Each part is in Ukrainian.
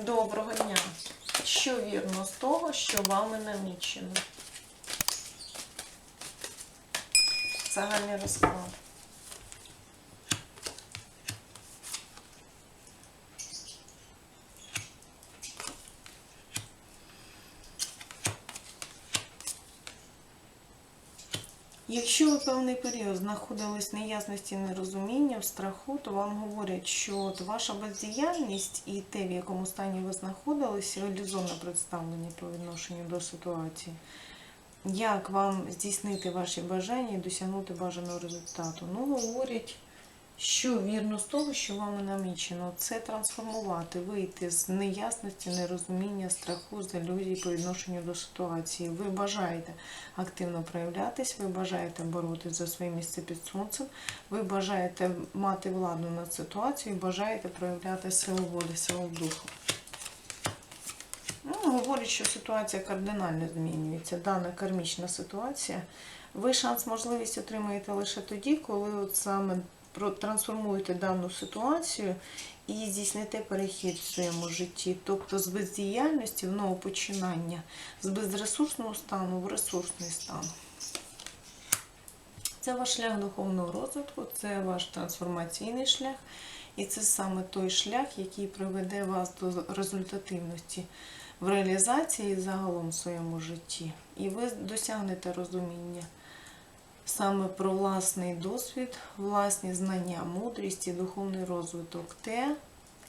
Доброго дня. Що вірно з того, що вами намічено? Загальний розклад. Якщо ви певний період знаходились в неясності, нерозуміння, в страху, то вам говорять, що ваша бездіяльність і те, в якому стані ви знаходилися, ілюзорне представлення по відношенню до ситуації. Як вам здійснити ваші бажання і досягнути бажаного результату? Ну, говорять, що вірно з того, що вами намічено, це трансформувати, вийти з неясності, нерозуміння, страху, з ілюзій по відношенню до ситуації. Ви бажаєте активно проявлятись, ви бажаєте боротися за своє місце під сонцем, ви бажаєте мати владу над ситуацією, бажаєте проявляти силу волі, силу духу. Ну, говорять, що ситуація кардинально змінюється. Дана кармічна ситуація. Ви шанс, можливість отримаєте лише тоді, коли от саме трансформуєте дану ситуацію і здійсните перехід в своєму житті. Тобто з бездіяльності в новопочинання, з безресурсного стану в ресурсний стан. Це ваш шлях духовного розвитку, це ваш трансформаційний шлях, і це саме той шлях, який приведе вас до результативності в реалізації загалом в своєму житті. І ви досягнете розуміння саме про власний досвід, власні знання, мудрість і духовний розвиток. Те,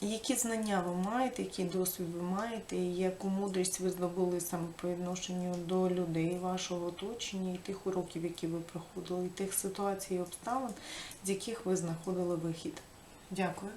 які знання ви маєте, який досвід ви маєте, і яку мудрість ви здобули саме по відношенню до людей, вашого оточення, і тих уроків, які ви проходили, і тих ситуацій і обставин, з яких ви знаходили вихід. Дякую.